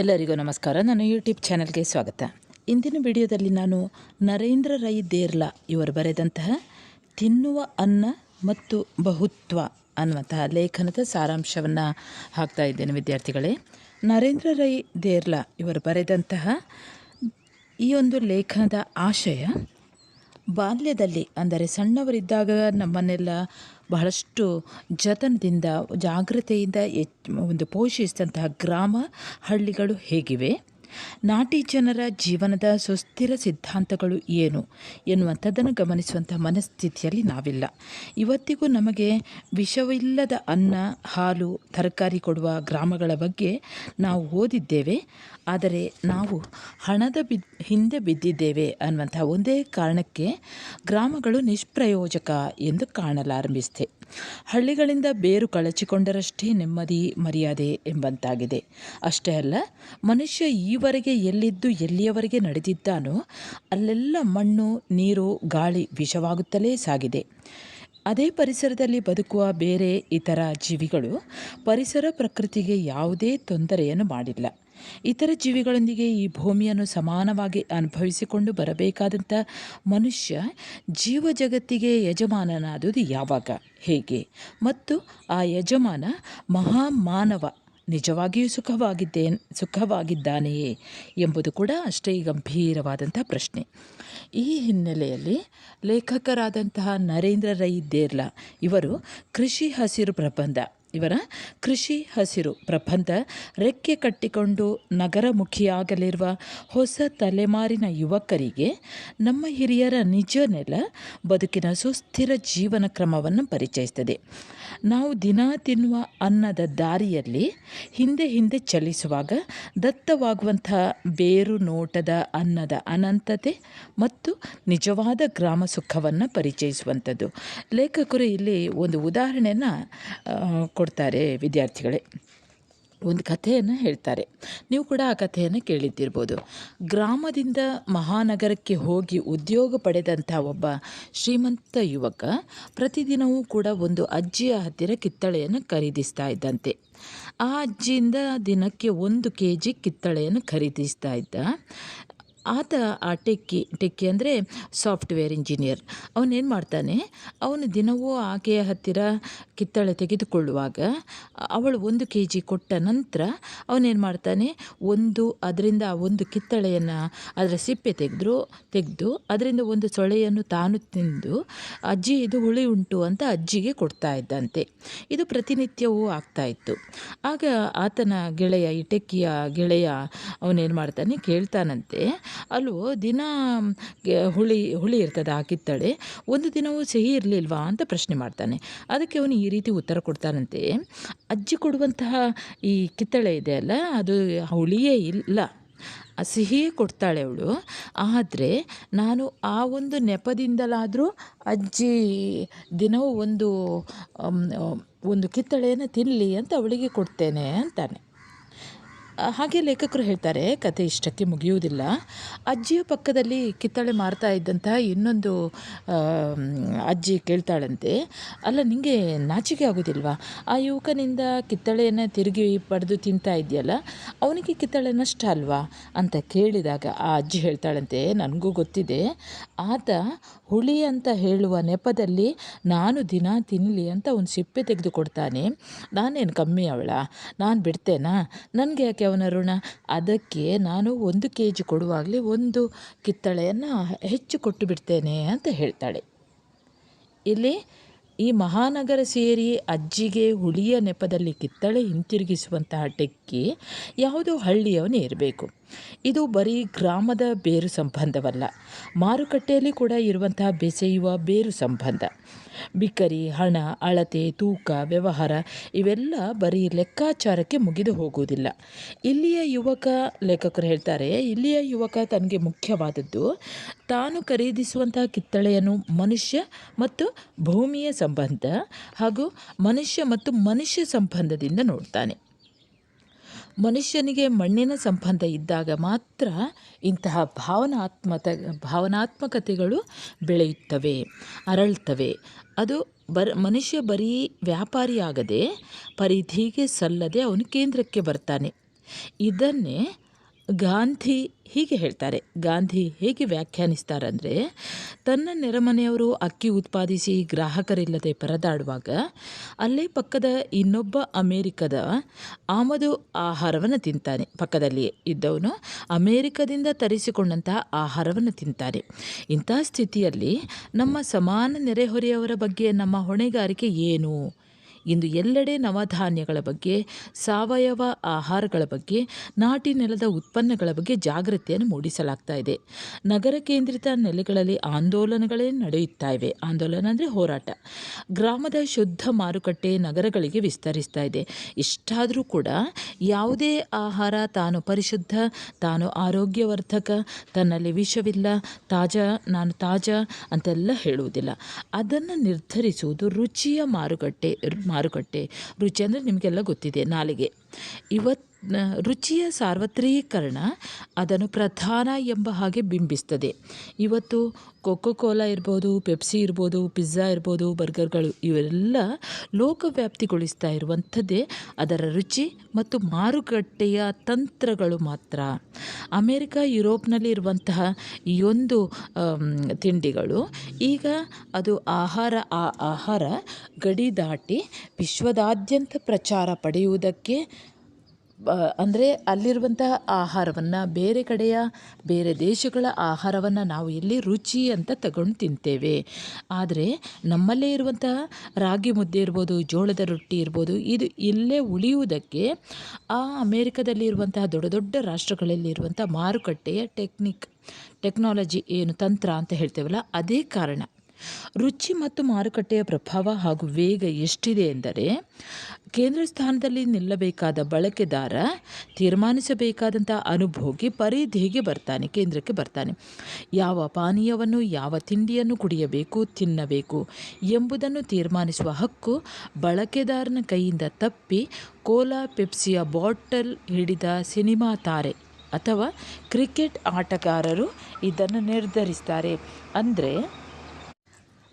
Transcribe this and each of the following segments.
ಎಲ್ಲರಿಗೂ ನಮಸ್ಕಾರ. ನನ್ನ ಯೂಟ್ಯೂಬ್ ಚಾನಲ್ಗೆ ಸ್ವಾಗತ. ಇಂದಿನ ವಿಡಿಯೋದಲ್ಲಿ ನಾನು ನರೇಂದ್ರ ರೈ ದೇರ್ಲಾ ಇವರು ಬರೆದಂತಹ ತಿನ್ನುವ ಅನ್ನ ಮತ್ತು ಬಹುತ್ವ ಅನ್ನುವಂತಹ ಲೇಖನದ ಸಾರಾಂಶವನ್ನು ಹಾಕ್ತಾ ಇದ್ದೇನೆ ವಿದ್ಯಾರ್ಥಿಗಳೇ. ನರೇಂದ್ರ ರೈ ದೇರ್ಲಾ ಇವರು ಬರೆದಂತಹ ಈ ಒಂದು ಲೇಖನದ ಆಶಯ, ಬಾಲ್ಯದಲ್ಲಿ ಅಂದರೆ ಸಣ್ಣವರಿದ್ದಾಗ ನಮ್ಮನ್ನೆಲ್ಲ ಬಹಳಷ್ಟು ಜತನದಿಂದ ಜಾಗ್ರತೆಯಿಂದ ಒಂದು ಪೋಷಿಸಿದಂತಹ ಗ್ರಾಮ ಹಳ್ಳಿಗಳು ಹೇಗಿವೆ? ನಾಟಿ ಜನರ ಜೀವನದ ಸುಸ್ಥಿರ ಸಿದ್ಧಾಂತಗಳು ಏನು ಎನ್ನುವಂಥದ್ದನ್ನು ಗಮನಿಸುವಂಥ ಮನಸ್ಥಿತಿಯಲ್ಲಿ ನಾವಿಲ್ಲ. ಇವತ್ತಿಗೂ ನಮಗೆ ವಿಷವಿಲ್ಲದ ಅನ್ನ, ಹಾಲು, ತರಕಾರಿ ಕೊಡುವ ಗ್ರಾಮಗಳ ಬಗ್ಗೆ ನಾವು ಓದಿದ್ದೇವೆ. ಆದರೆ ನಾವು ಹಣದ ಹಿಂದೆ ಬಿದ್ದಿದ್ದೇವೆ ಅನ್ನುವಂಥ ಒಂದೇ ಕಾರಣಕ್ಕೆ ಗ್ರಾಮಗಳು ನಿಷ್ಪ್ರಯೋಜಕ ಎಂದು ಕಾಣಲಾರಂಭಿಸಿದೆ. ಹಳ್ಳಿಗಳಿಂದ ಬೇರು ಕಳಚಿಕೊಂಡರಷ್ಟೇ ನೆಮ್ಮದಿ, ಮರ್ಯಾದೆ ಎಂಬಂತಾಗಿದೆ. ಅಷ್ಟೇ ಅಲ್ಲ, ಮನುಷ್ಯ ಈವರೆಗೆ ಎಲ್ಲಿದ್ದು ಎಲ್ಲಿಯವರೆಗೆ ನಡೆದಿದ್ದಾನೋ ಅಲ್ಲೆಲ್ಲ ಮಣ್ಣು, ನೀರು, ಗಾಳಿ ವಿಷವಾಗುತ್ತಲೇ ಸಾಗಿದೆ. ಅದೇ ಪರಿಸರದಲ್ಲಿ ಬದುಕುವ ಬೇರೆ ಇತರ ಜೀವಿಗಳು ಪರಿಸರ ಪ್ರಕೃತಿಗೆ ಯಾವುದೇ ತೊಂದರೆಯನ್ನು ಮಾಡಿಲ್ಲ. ಇತರ ಜೀವಿಗಳೊಂದಿಗೆ ಈ ಭೂಮಿಯನ್ನು ಸಮಾನವಾಗಿ ಅನುಭವಿಸಿಕೊಂಡು ಬರಬೇಕಾದಂಥ ಮನುಷ್ಯ ಜೀವ ಜಗತ್ತಿಗೆ ಯಜಮಾನನಾದುದು ಯಾವಾಗ, ಹೇಗೆ, ಮತ್ತು ಆ ಯಜಮಾನ ಮಹಾಮಾನವ ನಿಜವಾಗಿಯೂ ಸುಖವಾಗಿದ್ದೇ, ಸುಖವಾಗಿದ್ದಾನೆಯೇ ಎಂಬುದು ಕೂಡ ಅಷ್ಟೇ ಗಂಭೀರವಾದಂಥ ಪ್ರಶ್ನೆ. ಈ ಹಿನ್ನೆಲೆಯಲ್ಲಿ ಲೇಖಕರಾದಂತಹ ನರೇಂದ್ರ ರೈ ದೇರ್ಲಾ ಇವರು ಕೃಷಿ ಹಸಿರು ಪ್ರಬಂಧ ಇವರ ಕೃಷಿ ಹಸಿರು ಪ್ರಬಂಧ ರೆಕ್ಕೆ ಕಟ್ಟಿಕೊಂಡು ನಗರಮುಖಿಯಾಗಲಿರುವ ಹೊಸ ತಲೆಮಾರಿನ ಯುವಕರಿಗೆ ನಮ್ಮ ಹಿರಿಯರ ನಿಜ ನೆಲ ಬದುಕಿನ ಸುಸ್ಥಿರ ಜೀವನ ಕ್ರಮವನ್ನು ಪರಿಚಯಿಸ್ತದೆ ನಾವು ದಿನ ತಿನ್ನುವ ಅನ್ನದ ದಾರಿಯಲ್ಲಿ ಹಿಂದೆ ಹಿಂದೆ ಚಲಿಸುವಾಗ ದತ್ತವಾಗುವಂಥ ಬೇರು ನೋಟದ ಅನ್ನದ ಅನಂತತೆ ಮತ್ತು ನಿಜವಾದ ಗ್ರಾಮ ಸುಖವನ್ನು ಪರಿಚಯಿಸುವಂಥದ್ದು. ಲೇಖಕರು ಇಲ್ಲಿ ಒಂದು ಉದಾಹರಣೆಯನ್ನು ಕೊಡ್ತಾರೆ ವಿದ್ಯಾರ್ಥಿಗಳೇ. ಒಂದು ಕಥೆಯನ್ನು ಹೇಳ್ತಾರೆ. ನೀವು ಕೂಡ ಆ ಕಥೆಯನ್ನು ಕೇಳಿದ್ದಿರ್ಬೋದು. ಗ್ರಾಮದಿಂದ ಮಹಾನಗರಕ್ಕೆ ಹೋಗಿ ಉದ್ಯೋಗ ಪಡೆದಂಥ ಒಬ್ಬ ಶ್ರೀಮಂತ ಯುವಕ ಪ್ರತಿದಿನವೂ ಕೂಡ ಒಂದು ಅಜ್ಜಿಯ ಹತ್ತಿರ ಕಿತ್ತಳೆಯನ್ನು ಖರೀದಿಸ್ತಾ ಇದ್ದಂತೆ. ಆ ಅಜ್ಜಿಯಿಂದ ದಿನಕ್ಕೆ ಒಂದು ಕೆ ಜಿ ಕಿತ್ತಳೆಯನ್ನು ಖರೀದಿಸ್ತಾ ಇದ್ದ. ಆತ ಆ ಟೆಕ್ಕಿ ಟೆಕ್ಕಿ ಅಂದರೆ ಸಾಫ್ಟ್ವೇರ್ ಇಂಜಿನಿಯರ್. ಅವನೇನು ಮಾಡ್ತಾನೆ, ಅವನು ದಿನವೂ ಆಕೆಯ ಹತ್ತಿರ ಕಿತ್ತಳೆ ತೆಗೆದುಕೊಳ್ಳುವಾಗ, ಅವಳು ಒಂದು ಕೆ ಜಿ ಕೊಟ್ಟ ನಂತರ ಅವನೇನು ಮಾಡ್ತಾನೆ, ಒಂದು ಅದರಿಂದ ಒಂದು ಕಿತ್ತಳೆಯನ್ನು ಅದರ ಸಿಪ್ಪೆ ತೆಗೆದ್ರು, ತೆಗೆದು ಅದರಿಂದ ಒಂದು ಸೊಳೆಯನ್ನು ತಾನು ತಿಂದು, ಅಜ್ಜಿ ಇದು ಹುಳಿ ಉಂಟು ಅಂತ ಅಜ್ಜಿಗೆ ಕೊಡ್ತಾ ಇದ್ದಂತೆ. ಇದು ಪ್ರತಿನಿತ್ಯವೂ ಆಗ್ತಾ ಇತ್ತು. ಆಗ ಆತನ ಗೆಳೆಯ, ಈ ಟೆಕ್ಕಿಯ ಗೆಳೆಯ ಅವನೇನು ಮಾಡ್ತಾನೆ, ಕೇಳ್ತಾನಂತೆ ಅಲ್ವೋ ದಿನ ಹುಳಿ ಹುಳಿ ಇರ್ತದೆ ಆ ಕಿತ್ತಳೆ. ಒಂದು ದಿನವೂ ಸಿಹಿ ಇರಲಿಲ್ವಾ ಅಂತ ಪ್ರಶ್ನೆ ಮಾಡ್ತಾನೆ. ಅದಕ್ಕೆ ಅವನು ಈ ರೀತಿ ಉತ್ತರ ಕೊಡ್ತಾನಂತೆ. ಅಜ್ಜಿ ಕೊಡುವಂತಹ ಈ ಕಿತ್ತಳೆ ಇದೆ ಅಲ್ಲ, ಅದು ಹುಳಿಯೇ ಇಲ್ಲ. ಸಿಹಿಯೇ ಕೊಡ್ತಾಳೆ ಅವಳು. ಆದರೆ ನಾನು ಆ ಒಂದು ನೆಪದಿಂದಲಾದರೂ ಅಜ್ಜಿ ದಿನವೂ ಒಂದು ಒಂದು ಕಿತ್ತಳೆಯನ್ನು ತಿನ್ನಲಿ ಅಂತ ಅವಳಿಗೆ ಕೊಡ್ತೇನೆ ಅಂತಾನೆ. ಹಾಗೆ ಲೇಖಕರು ಹೇಳ್ತಾರೆ ಕತೆ ಇಷ್ಟಕ್ಕೆ ಮುಗಿಯುವುದಿಲ್ಲ. ಅಜ್ಜಿಯ ಪಕ್ಕದಲ್ಲಿ ಕಿತ್ತಳೆ ಮಾರ್ತಾ ಇದ್ದಂತಹ ಇನ್ನೊಂದು ಅಜ್ಜಿ ಕೇಳ್ತಾಳಂತೆ, ಅಲ್ಲ ನಿಮಗೆ ನಾಚಿಕೆ ಆಗೋದಿಲ್ವಾ? ಆ ಯುವಕನಿಂದ ಕಿತ್ತಳೆಯನ್ನು ತಿರುಗಿ ಪಡೆದು ತಿಂತಾ ಇದೆಯಲ್ಲ, ಅವನಿಗೆ ಕಿತ್ತಳೆ ನಷ್ಟ ಅಲ್ವಾ? ಅಂತ ಕೇಳಿದಾಗ ಆ ಅಜ್ಜಿ ಹೇಳ್ತಾಳಂತೆ, ನನಗೂ ಗೊತ್ತಿದೆ. ಆತ ಹುಳಿ ಅಂತ ಹೇಳುವ ನೆಪದಲ್ಲಿ ನಾನು ದಿನ ತಿನ್ನಲಿ ಅಂತ ಒಂದು ಸಿಪ್ಪೆ ತೆಗೆದು ಕೊಡ್ತಾನೆ ನಾನೇನು ಕಮ್ಮಿ ಅವಳ? ನಾನು ಬಿಡ್ತೇನಾ? ನನಗೆ ಯಾಕೆ ಅವನ ಋಣ? ಅದಕ್ಕೆ ನಾನು ಒಂದು ಕೆ ಜಿ ಕೊಡುವಾಗಲೇ ಒಂದು ಕಿತ್ತಳೆಯನ್ನು ಹೆಚ್ಚು ಕೊಟ್ಟು ಬಿಡ್ತೇನೆ ಅಂತ ಹೇಳ್ತಾಳೆ. ಇಲ್ಲಿ ಈ ಮಹಾನಗರ ಸೇರಿ ಅಜ್ಜಿಗೆ ಹುಳಿಯ ನೆಪದಲ್ಲಿ ಕಿತ್ತಳೆ ಹಿಂತಿರುಗಿಸುವಂತಹ ಟೆಕ್ಕಿ ಯಾವುದೋ ಹಳ್ಳಿಯವನೇ ಇರಬೇಕು. ಇದು ಬರೀ ಗ್ರಾಮದ ಬೇರು ಸಂಬಂಧವಲ್ಲ, ಮಾರುಕಟ್ಟೆಯಲ್ಲಿ ಕೂಡ ಇರುವಂತಹ ಬೆಸೆಯುವ ಬೇರು ಸಂಬಂಧ. ಬಿಕರಿ ಹಣ, ಅಳತೆ, ತೂಕ, ವ್ಯವಹಾರ ಇವೆಲ್ಲ ಬರೀ ಲೆಕ್ಕಾಚಾರಕ್ಕೆ ಮುಗಿದು ಹೋಗುವುದಿಲ್ಲ. ಇಲ್ಲಿಯ ಯುವಕ ಲೇಖಕರು ಹೇಳ್ತಾರೆ, ಇಲ್ಲಿಯ ಯುವಕ ತನಗೆ ಮುಖ್ಯವಾದದ್ದು ತಾನು ಖರೀದಿಸುವಂತಹ ಕಿತ್ತಳೆಯನ್ನು ಮನುಷ್ಯ ಮತ್ತು ಭೂಮಿಯ ಸಂಬಂಧ ಹಾಗೂ ಮನುಷ್ಯ ಮತ್ತು ಮನುಷ್ಯ ಸಂಬಂಧದಿಂದ ನೋಡ್ತಾನೆ. ಮನುಷ್ಯನಿಗೆ ಮಣ್ಣಿನ ಸಂಬಂಧ ಇದ್ದಾಗ ಮಾತ್ರ ಇಂತಹ ಭಾವನಾತ್ಮತ, ಭಾವನಾತ್ಮಕತೆಗಳು ಬೆಳೆಯುತ್ತವೆ, ಅರಳ್ತವೆ. ಅದು ಬರ್, ಮನುಷ್ಯ ಬರೀ ವ್ಯಾಪಾರಿಯಾಗದೆ ಪರಿಧಿಗೆ ಸಲ್ಲದೆ ಅವನು ಕೇಂದ್ರಕ್ಕೆ ಬರ್ತಾನೆ. ಇದನ್ನೇ ಗಾಂಧಿ ಹೀಗೆ ಹೇಳ್ತಾರೆ. ಗಾಂಧಿ ಹೇಗೆ ವ್ಯಾಖ್ಯಾನಿಸ್ತಾರಂದರೆ, ತನ್ನ ನೆರೆಮನೆಯವರು ಅಕ್ಕಿ ಉತ್ಪಾದಿಸಿ ಗ್ರಾಹಕರಿಲ್ಲದೆ ಪರದಾಡುವಾಗ, ಅಲ್ಲೇ ಪಕ್ಕದ ಇನ್ನೊಬ್ಬ ಅಮೇರಿಕದ ಆಮದು ಆಹಾರವನ್ನು ತಿಂತಾನೆ. ಪಕ್ಕದಲ್ಲಿ ಇದ್ದವನು ಅಮೇರಿಕದಿಂದ ತರಿಸಿಕೊಂಡಂತಹ ಆಹಾರವನ್ನು ತಿಂತಾನೆ. ಇಂಥ ಸ್ಥಿತಿಯಲ್ಲಿ ನಮ್ಮ ಸಮಾನ ನೆರೆಹೊರೆಯವರ ಬಗ್ಗೆ ನಮ್ಮ ಹೊಣೆಗಾರಿಕೆ ಏನು? ಇಂದು ಎಲ್ಲೆಡೆ ನವಧಾನ್ಯಗಳ ಬಗ್ಗೆ, ಸಾವಯವ ಆಹಾರಗಳ ಬಗ್ಗೆ, ನಾಟಿ ನೆಲದ ಉತ್ಪನ್ನಗಳ ಬಗ್ಗೆ ಜಾಗೃತಿಯನ್ನು ಮೂಡಿಸಲಾಗ್ತಾ ಇದೆ. ನಗರ ಕೇಂದ್ರಿತ ನೆಲೆಗಳಲ್ಲಿ ಆಂದೋಲನಗಳೇ ನಡೆಯುತ್ತಾ ಇವೆ. ಆಂದೋಲನ ಅಂದರೆ ಹೋರಾಟ. ಗ್ರಾಮದ ಶುದ್ಧ ಮಾರುಕಟ್ಟೆ ನಗರಗಳಿಗೆ ವಿಸ್ತರಿಸ್ತಾ ಇದೆ. ಇಷ್ಟಾದರೂ ಕೂಡ ಯಾವುದೇ ಆಹಾರ ತಾನು ಪರಿಶುದ್ಧ, ತಾನು ಆರೋಗ್ಯವರ್ಧಕ, ತನ್ನಲ್ಲಿ ವಿಷವಿಲ್ಲ, ತಾಜಾ, ನಾನು ತಾಜಾ ಅಂತೆಲ್ಲ ಹೇಳುವುದಿಲ್ಲ. ಅದನ್ನು ನಿರ್ಧರಿಸುವುದು ರುಚಿಯ ಮಾರುಕಟ್ಟೆ ಮಾರುಕಟ್ಟೆ ರುಚಿ ಅಂದರೆ ನಿಮಗೆಲ್ಲ ಗೊತ್ತಿದೆ ನಾಲಿಗೆ. ಇವತ್ತು ರುಚಿಯ ಸಾರ್ವತ್ರೀಕರಣ ಅದನ್ನು ಪ್ರಧಾನ ಎಂಬ ಹಾಗೆ ಬಿಂಬಿಸ್ತದೆ. ಇವತ್ತು ಕೊಕೊ ಕೋಲಾ ಇರ್ಬೋದು ಪೆಪ್ಸಿ ಇರ್ಬೋದು ಪಿಜ್ಜಾ ಇರ್ಬೋದು ಬರ್ಗರ್ಗಳು ಇವೆಲ್ಲ ಲೋಕವ್ಯಾಪ್ತಿಗೊಳಿಸ್ತಾ ಇರುವಂಥದ್ದೇ ಅದರ ರುಚಿ ಮತ್ತು ಮಾರುಕಟ್ಟೆಯ ತಂತ್ರಗಳು ಮಾತ್ರ. ಅಮೇರಿಕ, ಯುರೋಪ್ನಲ್ಲಿ ಇರುವಂತಹ ಈ ಒಂದು ತಿಂಡಿಗಳು ಈಗ ಅದು ಆಹಾರ, ಆ ಆಹಾರ ಗಡಿ ದಾಟಿ ವಿಶ್ವದಾದ್ಯಂತ ಪ್ರಚಾರ ಪಡೆಯುವುದಕ್ಕೆ ಅಂದರೆ ಅಲ್ಲಿರುವಂತಹ ಆಹಾರವನ್ನು ಬೇರೆ ಕಡೆಯ, ಬೇರೆ ದೇಶಗಳ ಆಹಾರವನ್ನು ನಾವು ಇಲ್ಲಿ ರುಚಿ ಅಂತ ತಗೊಂಡು ತಿಂತೇವೆ. ಆದರೆ ನಮ್ಮಲ್ಲೇ ಇರುವಂತಹ ರಾಗಿ ಮುದ್ದೆ ಇರ್ಬೋದು, ಜೋಳದ ರೊಟ್ಟಿ ಇರ್ಬೋದು, ಇದು ಇಲ್ಲೇ ಉಳಿಯುವುದಕ್ಕೆ ಆ ಅಮೇರಿಕದಲ್ಲಿ ಇರುವಂತಹ ದೊಡ್ಡ ದೊಡ್ಡ ರಾಷ್ಟ್ರಗಳಲ್ಲಿ ಇರುವಂಥ ಮಾರುಕಟ್ಟೆಯ ಟೆಕ್ನಿಕ್, ಟೆಕ್ನಾಲಜಿ ಏನು ತಂತ್ರ ಅಂತ ಹೇಳ್ತೇವಲ್ಲ, ಅದೇ ಕಾರಣ. ರುಚಿ ಮತ್ತು ಮಾರುಕಟ್ಟೆಯ ಪ್ರಭಾವ ಹಾಗೂ ವೇಗ ಎಷ್ಟಿದೆ ಎಂದರೆ ಕೇಂದ್ರ ಸ್ಥಾನದಲ್ಲಿ ನಿಲ್ಲಬೇಕಾದ ಬಳಕೆದಾರ ತೀರ್ಮಾನಿಸಬೇಕಾದಂಥ ಅನುಭೋಗಿ ಪರಿಧಿಗೆ ಬರ್ತಾನೆ, ಕೇಂದ್ರಕ್ಕೆ ಬರ್ತಾನೆ. ಯಾವ ಪಾನೀಯವನ್ನು, ಯಾವ ತಿಂಡಿಯನ್ನು ಕುಡಿಯಬೇಕು, ತಿನ್ನಬೇಕು ಎಂಬುದನ್ನು ತೀರ್ಮಾನಿಸುವ ಹಕ್ಕು ಬಳಕೆದಾರನ ಕೈಯಿಂದ ತಪ್ಪಿ ಕೋಲಾ ಪೆಪ್ಸಿಯ ಬಾಟಲ್ ಹಿಡಿದ ಸಿನಿಮಾ ತಾರೆ ಅಥವಾ ಕ್ರಿಕೆಟ್ ಆಟಗಾರರು ಇದನ್ನು ನಿರ್ಧರಿಸ್ತಾರೆ. ಅಂದರೆ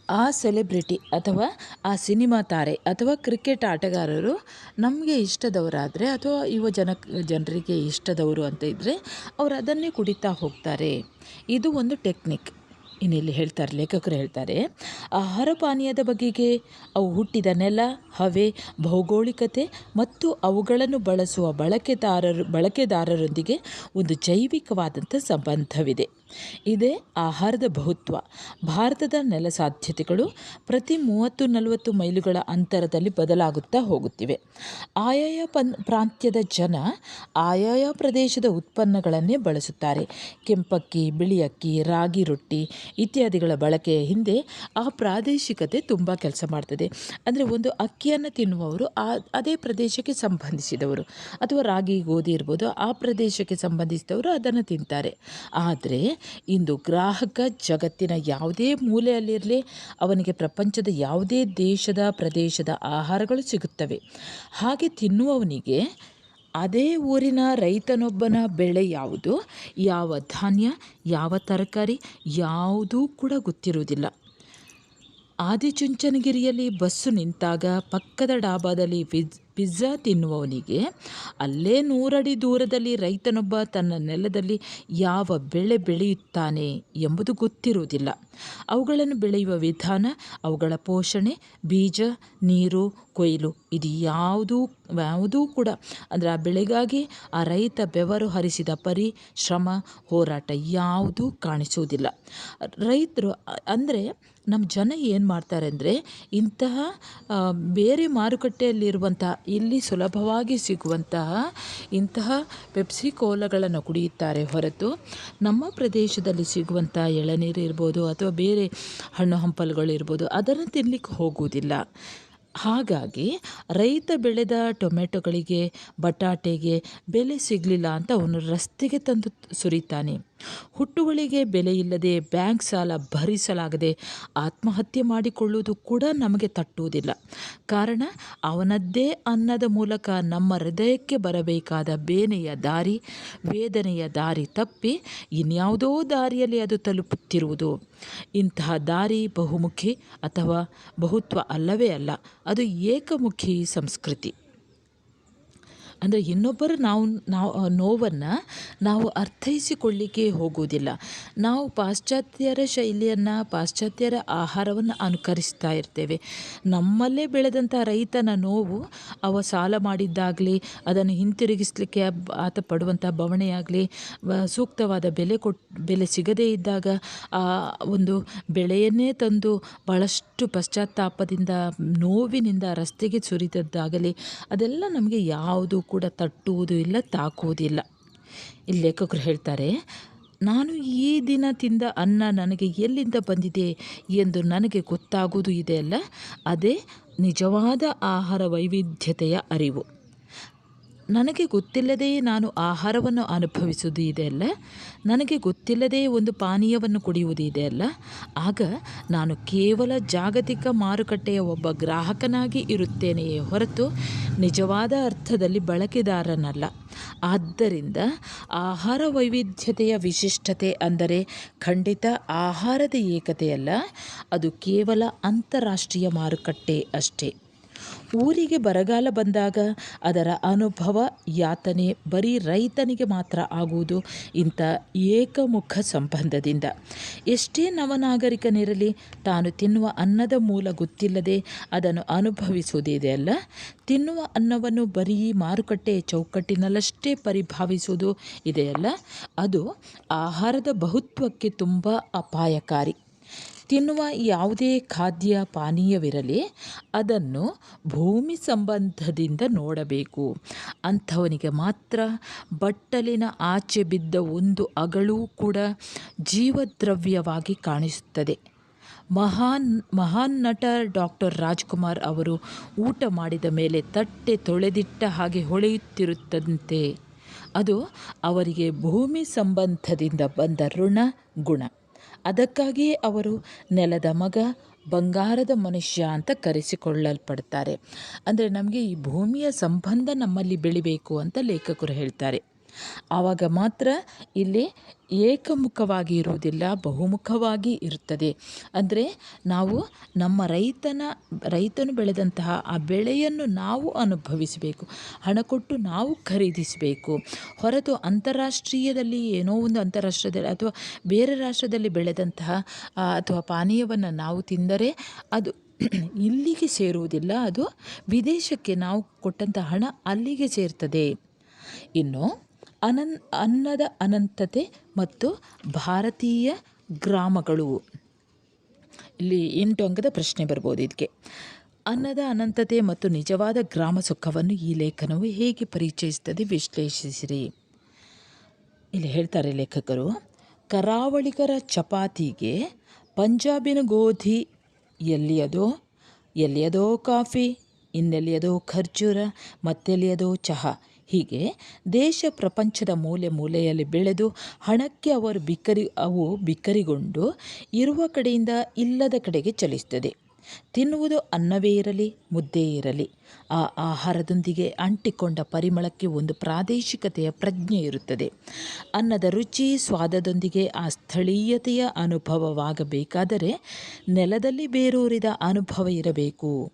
ಆ ಸೆಲೆಬ್ರಿಟಿ ಅಥವಾ ಆ ಸಿನಿಮಾ ತಾರೆ ಅಥವಾ ಕ್ರಿಕೆಟ್ ಆಟಗಾರರು ನಮಗೆ ಇಷ್ಟದವರಾದರೆ ಅಥವಾ ಯುವ ಜನ, ಜನರಿಗೆ ಇಷ್ಟದವರು ಅಂತ ಇದ್ದರೆ ಅವರು ಅದನ್ನೇ ಕುಡಿತಾ ಹೋಗ್ತಾರೆ. ಇದು ಒಂದು ಟೆಕ್ನಿಕ್. ಇನ್ನಿಲ್ಲಿ ಹೇಳ್ತಾರೆ, ಲೇಖಕರು ಹೇಳ್ತಾರೆ, ಆಹಾರ ಪಾನೀಯದ ಬಗೆಗೆ ಅವು ಹುಟ್ಟಿದ ನೆಲ, ಹವೆ, ಭೌಗೋಳಿಕತೆ ಮತ್ತು ಅವುಗಳನ್ನು ಬಳಸುವ ಬಳಕೆದಾರರು, ಬಳಕೆದಾರರೊಂದಿಗೆ ಒಂದು ಜೈವಿಕವಾದಂಥ ಸಂಬಂಧವಿದೆ. ಇದೇ ಆಹಾರದ ಬಹುತ್ವ. ಭಾರತದ ನೆಲ ಸಾಧ್ಯತೆಗಳು ಪ್ರತಿ ಮೂವತ್ತು ನಲವತ್ತು ಮೈಲುಗಳ ಅಂತರದಲ್ಲಿ ಬದಲಾಗುತ್ತಾ ಹೋಗುತ್ತಿವೆ. ಆಯಾಯ ಪನ್, ಪ್ರಾಂತ್ಯದ ಜನ ಆಯಾಯ ಪ್ರದೇಶದ ಉತ್ಪನ್ನಗಳನ್ನೇ ಬಳಸುತ್ತಾರೆ. ಕೆಂಪಕ್ಕಿ, ಬಿಳಿಯಕ್ಕಿ, ರಾಗಿ ರೊಟ್ಟಿ ಇತ್ಯಾದಿಗಳ ಬಳಕೆಯ ಹಿಂದೆ ಆ ಪ್ರಾದೇಶಿಕತೆ ತುಂಬ ಕೆಲಸ ಮಾಡ್ತದೆ. ಅಂದರೆ ಒಂದು ಅಕ್ಕಿಯನ್ನು ತಿನ್ನುವವರು ಆ, ಅದೇ ಪ್ರದೇಶಕ್ಕೆ ಸಂಬಂಧಿಸಿದವರು. ಅಥವಾ ರಾಗಿ, ಗೋಧಿ ಇರ್ಬೋದು, ಆ ಪ್ರದೇಶಕ್ಕೆ ಸಂಬಂಧಿಸಿದವರು ಅದನ್ನು ತಿಂತಾರೆ. ಆದರೆ ಇಂದು ಗ್ರಾಹಕ ಜಗತ್ತಿನ ಯಾವುದೇ ಮೂಲೆಯಲ್ಲಿರಲಿ ಅವನಿಗೆ ಪ್ರಪಂಚದ ಯಾವುದೇ ದೇಶದ ಪ್ರದೇಶದ ಆಹಾರಗಳು ಸಿಗುತ್ತವೆ. ಹಾಗೆ ತಿನ್ನುವವನಿಗೆ ಅದೇ ಊರಿನ ರೈತನೊಬ್ಬನ ಬೆಳೆ ಯಾವುದು? ಯಾವ ಧಾನ್ಯ, ಯಾವ ತರಕಾರಿ, ಯಾವುದೂ ಕೂಡ ಗೊತ್ತಿರುವುದಿಲ್ಲ. ಆದಿಚುಂಚನಗಿರಿಯಲ್ಲಿ ಬಸ್ಸು ನಿಂತಾಗ ಪಕ್ಕದ ಡಾಬಾದಲ್ಲಿ ಪಿಜ್ ಪಿಜ್ಜಾ ತಿನ್ನುವವನಿಗೆ ಅಲ್ಲೇ ನೂರಡಿ ದೂರದಲ್ಲಿ ರೈತನೊಬ್ಬ ತನ್ನ ನೆಲದಲ್ಲಿ ಯಾವ ಬೆಳೆ ಬೆಳೆಯುತ್ತಾನೆ ಎಂಬುದು ಗೊತ್ತಿರುವುದಿಲ್ಲ. ಅವುಗಳನ್ನು ಬೆಳೆಯುವ ವಿಧಾನ, ಅವುಗಳ ಪೋಷಣೆ, ಬೀಜ, ನೀರು, ಕೊಯ್ಲು, ಇದು ಯಾವುದೂ ಯಾವುದೂ ಕೂಡ. ಅಂದರೆ ಆ ಬೆಳೆಗಾಗಿ ಆ ರೈತ ಬೆವರು ಹರಿಸಿದ ಪರಿ, ಶ್ರಮ, ಹೋರಾಟ ಯಾವುದೂ ಕಾಣಿಸುವುದಿಲ್ಲ. ರೈತರು, ಅಂದರೆ ನಮ್ಮ ಜನ ಏನು ಮಾಡ್ತಾರೆ ಅಂದರೆ ಇಂತಹ ಬೇರೆ ಮಾರುಕಟ್ಟೆಯಲ್ಲಿರುವಂತಹ ಇಲ್ಲಿ ಸುಲಭವಾಗಿ ಸಿಗುವಂತಹ ಇಂತಹ ಪೆಪ್ಸಿ ಕೋಲಗಳನ್ನು ಕುಡಿಯುತ್ತಾರೆ ಹೊರತು ನಮ್ಮ ಪ್ರದೇಶದಲ್ಲಿ ಸಿಗುವಂಥ ಎಳನೀರು ಇರ್ಬೋದು ಅಥವಾ ಬೇರೆ ಹಣ್ಣು ಹಂಪಲುಗಳು ಇರ್ಬೋದು, ಅದನ್ನು ತಿನ್ನಲಿಕ್ಕೆ ಹೋಗುವುದಿಲ್ಲ. ಹಾಗಾಗಿ ರೈತ ಬೆಳೆದ ಟೊಮೆಟೊಗಳಿಗೆ ಬಟಾಟೆಗೆ ಬೆಲೆ ಸಿಗಲಿಲ್ಲ ಅಂತ ಅವನು ರಸ್ತೆಗೆ ತಂದು ಸುರಿತಾನೆ ಹುಟ್ಟುಗಳಿಗೆ ಬೆಲೆಯಿಲ್ಲದೆ ಬ್ಯಾಂಕ್ ಸಾಲ ಭರಿಸಲಾಗದೆ ಆತ್ಮಹತ್ಯೆ ಮಾಡಿಕೊಳ್ಳುವುದು ಕೂಡ ನಮಗೆ ತಟ್ಟುವುದಿಲ್ಲ. ಕಾರಣ, ಅವನದ್ದೇ ಅನ್ನದ ಮೂಲಕ ನಮ್ಮ ಹೃದಯಕ್ಕೆ ಬರಬೇಕಾದ ಬೇನೆಯ ದಾರಿ, ವೇದನೆಯ ದಾರಿ ತಪ್ಪಿ ಇನ್ಯಾವುದೋ ದಾರಿಯಲ್ಲಿ ಅದು ತಲುಪುತ್ತಿರುವುದು. ಇಂತಹ ದಾರಿ ಬಹುಮುಖಿ ಅಥವಾ ಬಹುತ್ವ ಅಲ್ಲವೇ ಅಲ್ಲ, ಅದು ಏಕಮುಖಿ ಸಂಸ್ಕೃತಿ. ಅಂದರೆ ಇನ್ನೊಬ್ಬರು ನಾವು ನಾವು ನೋವನ್ನು ನಾವು ಅರ್ಥೈಸಿಕೊಳ್ಳಿಕ್ಕೆ ಹೋಗುವುದಿಲ್ಲ. ನಾವು ಪಾಶ್ಚಾತ್ಯರ ಶೈಲಿಯನ್ನು, ಪಾಶ್ಚಾತ್ಯರ ಆಹಾರವನ್ನು ಅನುಕರಿಸ್ತಾ ಇರ್ತೇವೆ. ನಮ್ಮಲ್ಲೇ ಬೆಳೆದಂಥ ರೈತನ ನೋವು ಅವ ಸಾಲ ಮಾಡಿದ್ದಾಗಲಿ, ಅದನ್ನು ಹಿಂತಿರುಗಿಸಲಿಕ್ಕೆ ಆತ ಪಡುವಂಥ ಬವಣೆಯಾಗಲಿ ಸೂಕ್ತವಾದ ಬೆಲೆ ಕೊಟ್, ಬೆಲೆ ಸಿಗದೇ ಇದ್ದಾಗ ಆ ಒಂದು ಬೆಳೆಯನ್ನೇ ತಂದು ಭಾಳಷ್ಟು ಪಶ್ಚಾತ್ತಾಪದಿಂದ, ನೋವಿನಿಂದ ರಸ್ತೆಗೆ ಸುರಿದದ್ದಾಗಲಿ, ಅದೆಲ್ಲ ನಮಗೆ ಯಾವುದು ಕೂಡ ತಟ್ಟುವುದು ಇಲ್ಲ ತಾಕುವುದಿಲ್ಲ ಇಲ್ಲಿ. ಲೇಖಕರು ಹೇಳ್ತಾರೆ, ನಾನು ಈ ದಿನ ತಿಂದ ಅನ್ನ ನನಗೆ ಎಲ್ಲಿಂದ ಬಂದಿದೆ ಎಂದು ನನಗೆ ಗೊತ್ತಾಗುವುದು ಇದೆಯಲ್ಲ ಅದೇ ನಿಜವಾದ ಆಹಾರ ವೈವಿಧ್ಯತೆಯ ಅರಿವು. ನನಗೆ ಗೊತ್ತಿಲ್ಲದೆಯೇ ನಾನು ಆಹಾರವನ್ನು ಅನುಭವಿಸುವುದು ಇದೆಯಲ್ಲ ನನಗೆ ಗೊತ್ತಿಲ್ಲದೆಯೇ ಒಂದು ಪಾನೀಯವನ್ನು ಕುಡಿಯುವುದು ಇದೆಯಲ್ಲ ಆಗ ನಾನು ಕೇವಲ ಜಾಗತಿಕ ಮಾರುಕಟ್ಟೆಯ ಒಬ್ಬ ಗ್ರಾಹಕನಾಗಿ ಇರುತ್ತೇನೆಯೇ ಹೊರತು ನಿಜವಾದ ಅರ್ಥದಲ್ಲಿ ಬಳಕೆದಾರನಲ್ಲ. ಆದ್ದರಿಂದ ಆಹಾರ ವೈವಿಧ್ಯತೆಯ ವಿಶಿಷ್ಟತೆ ಅಂದರೆ ಖಂಡಿತ ಆಹಾರದ ಏಕತೆಯಲ್ಲ, ಅದು ಕೇವಲ ಅಂತಾರಾಷ್ಟ್ರೀಯ ಮಾರುಕಟ್ಟೆ ಅಷ್ಟೇ. ಊರಿಗೆ ಬರಗಾಲ ಬಂದಾಗ ಅದರ ಅನುಭವ ಯಾತನೆ ಬರೀ ರೈತನಿಗೆ ಮಾತ್ರ ಆಗುವುದು ಇಂಥ ಏಕಮುಖ ಸಂಬಂಧದಿಂದ. ಎಷ್ಟೇ ನವನಾಗರಿಕನಿರಲಿ ತಾನು ತಿನ್ನುವ ಅನ್ನದ ಮೂಲ ಗೊತ್ತಿಲ್ಲದೆ ಅದನ್ನು ಅನುಭವಿಸುವುದಿದೆಯಲ್ಲ ತಿನ್ನುವ ಅನ್ನವನ್ನು ಬರೀ ಮಾರುಕಟ್ಟೆ ಚೌಕಟ್ಟಿನಲ್ಲಷ್ಟೇ ಪರಿಭಾವಿಸುವುದು ಇದೆಯಲ್ಲ, ಅದು ಆಹಾರದ ಬಹುತ್ವಕ್ಕೆ ತುಂಬ ಅಪಾಯಕಾರಿ. ತಿನ್ನುವ ಯಾವುದೇ ಖಾದ್ಯ ಪಾನೀಯವಿರಲಿ, ಅದನ್ನು ಭೂಮಿ ಸಂಬಂಧದಿಂದ ನೋಡಬೇಕು. ಅಂಥವನಿಗೆ ಮಾತ್ರ ಬಟ್ಟಲಿನ ಆಚೆ ಬಿದ್ದ ಒಂದು ಅಗಳೂ ಕೂಡ ಜೀವದ್ರವ್ಯವಾಗಿ ಕಾಣಿಸುತ್ತದೆ. ಮಹಾನ್ ಮಹಾನ್ ನಟ ಡಾಕ್ಟರ್ ರಾಜ್ಕುಮಾರ್ ಅವರು ಊಟ ಮಾಡಿದ ಮೇಲೆ ತಟ್ಟೆ ತೊಳೆದಿಟ್ಟ ಹಾಗೆ ಹೊಳೆಯುತ್ತಿರುತ್ತಂತೆ. ಅದು ಅವರಿಗೆ ಭೂಮಿ ಸಂಬಂಧದಿಂದ ಬಂದ ಋಣ ಗುಣ. ಅದಕ್ಕಾಗಿಯೇ ಅವರು ನೆಲದ ಮಗ, ಬಂಗಾರದ ಮನುಷ್ಯ ಅಂತ ಕರೆಸಿಕೊಳ್ಳಲ್ಪಡ್ತಾರೆ. ಅಂದರೆ ನಮಗೆ ಈ ಭೂಮಿಯ ಸಂಬಂಧ ನಮ್ಮಲ್ಲಿ ಬೆಳಿಬೇಕು ಅಂತ ಲೇಖಕರು ಹೇಳ್ತಾರೆ. ಆವಾಗ ಮಾತ್ರ ಇಲ್ಲಿ ಏಕಮುಖವಾಗಿ ಇರುವುದಿಲ್ಲ, ಬಹುಮುಖವಾಗಿ ಇರುತ್ತದೆ. ಅಂದರೆ ನಾವು ನಮ್ಮ ರೈತನ, ರೈತನು ಬೆಳೆದಂತಹ ಆ ಬೆಳೆಯನ್ನು ನಾವು ಅನುಭವಿಸಬೇಕು, ಹಣ ಕೊಟ್ಟು ನಾವು ಖರೀದಿಸಬೇಕು. ಹೊರತು ಅಂತಾರಾಷ್ಟ್ರೀಯದಲ್ಲಿ ಏನೋ ಒಂದು ಅಂತಾರಾಷ್ಟ್ರದಲ್ಲಿ ಅಥವಾ ಬೇರೆ ರಾಷ್ಟ್ರದಲ್ಲಿ ಬೆಳೆದಂತಹ ಅಥವಾ ಪಾನೀಯವನ್ನು ನಾವು ತಿಂದರೆ ಅದು ಇಲ್ಲಿಗೆ ಸೇರುವುದಿಲ್ಲ, ಅದು ವಿದೇಶಕ್ಕೆ ನಾವು ಕೊಟ್ಟಂಥ ಹಣ ಅಲ್ಲಿಗೆ ಸೇರ್ತದೆ. ಇನ್ನು ಅನನ್, ಅನ್ನದ ಅನಂತತೆ ಮತ್ತು ಭಾರತೀಯ ಗ್ರಾಮಗಳು. ಇಲ್ಲಿ ಎಂಟು ಅಂಕದ ಪ್ರಶ್ನೆ ಬರ್ಬೋದು ಇದಕ್ಕೆ ಅನ್ನದ ಅನಂತತೆ ಮತ್ತು ನಿಜವಾದ ಗ್ರಾಮ ಸುಖವನ್ನು ಈ ಲೇಖನವು ಹೇಗೆ ಪರಿಚಯಿಸುತ್ತದೆ ವಿಶ್ಲೇಷಿಸಿರಿ. ಇಲ್ಲಿ ಹೇಳ್ತಾರೆ ಲೇಖಕರು, ಕರಾವಳಿಗರ ಚಪಾತಿಗೆ ಪಂಜಾಬಿನ ಗೋಧಿ, ಎಲ್ಲಿಯದೋ ಎಲ್ಲಿಯದೋ ಕಾಫಿ, ಇನ್ನೆಲ್ಲಿಯದೋ ಖರ್ಜೂರ, ಮತ್ತೆಲ್ಲಿಯದೋ ಚಹಾ ಹೀಗೆ ದೇಶ ಪ್ರಪಂಚದ ಮೂಲೆ ಮೂಲೆಯಲ್ಲಿ ಬೆಳೆದು ಹಣಕ್ಕೆ ಅವರು ಬಿಕ್ಕರಿ ಅವು ಬಿಕ್ಕರಿಗೊಂಡು ಇರುವ ಕಡೆಯಿಂದ ಇಲ್ಲದ ಕಡೆಗೆ ಚಲಿಸುತ್ತದೆ. ತಿನ್ನುವುದು ಅನ್ನವೇ ಇರಲಿ, ಮುದ್ದೆ ಇರಲಿ. ಆ ಆಹಾರದೊಂದಿಗೆ ಅಂಟಿಕೊಂಡ ಪರಿಮಳಕ್ಕೆ ಒಂದು ಪ್ರಾದೇಶಿಕತೆಯ ಪ್ರಜ್ಞೆ ಇರುತ್ತದೆ. ಅನ್ನದ ರುಚಿ ಸ್ವಾದದೊಂದಿಗೆ ಆ ಸ್ಥಳೀಯತೆಯ ಅನುಭವವಾಗಬೇಕಾದರೆ ನೆಲದಲ್ಲಿ ಬೇರೂರಿದ ಅನುಭವ ಇರಬೇಕು.